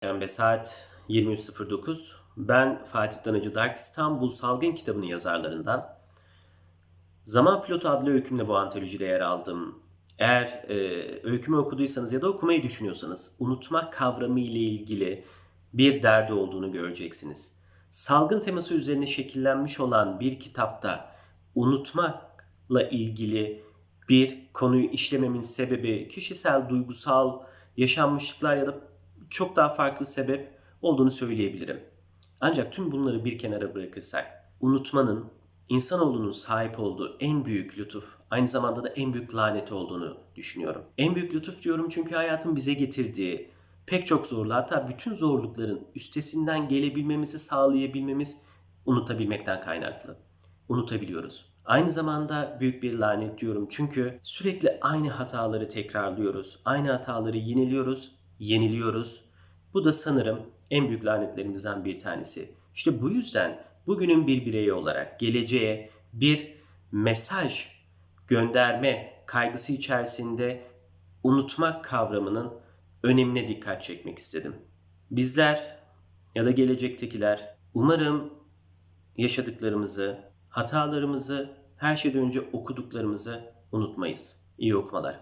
Perşembe saat 23.09. Ben Fatih Danıcı Dark İstanbul Salgın kitabının yazarlarından. Zaman Pilotu adlı öykümle bu antolojide yer aldım. Eğer e, öykümü okuduysanız ya da okumayı düşünüyorsanız unutmak kavramı ile ilgili bir derdi olduğunu göreceksiniz. Salgın teması üzerine şekillenmiş olan bir kitapta unutmakla ilgili bir konuyu işlememin sebebi kişisel, duygusal yaşanmışlıklar ya da çok daha farklı sebep olduğunu söyleyebilirim. Ancak tüm bunları bir kenara bırakırsak unutmanın insanoğlunun sahip olduğu en büyük lütuf, aynı zamanda da en büyük lanet olduğunu düşünüyorum. En büyük lütuf diyorum çünkü hayatın bize getirdiği pek çok zorlu hatta bütün zorlukların üstesinden gelebilmemizi sağlayabilmemiz unutabilmekten kaynaklı. Unutabiliyoruz. Aynı zamanda büyük bir lanet diyorum çünkü sürekli aynı hataları tekrarlıyoruz. Aynı hataları yeniliyoruz, yeniliyoruz. Bu da sanırım en büyük lanetlerimizden bir tanesi. İşte bu yüzden bugünün bir bireyi olarak geleceğe bir mesaj gönderme kaygısı içerisinde unutmak kavramının önemine dikkat çekmek istedim. Bizler ya da gelecektekiler umarım yaşadıklarımızı, hatalarımızı, her şeyden önce okuduklarımızı unutmayız. İyi okumalar.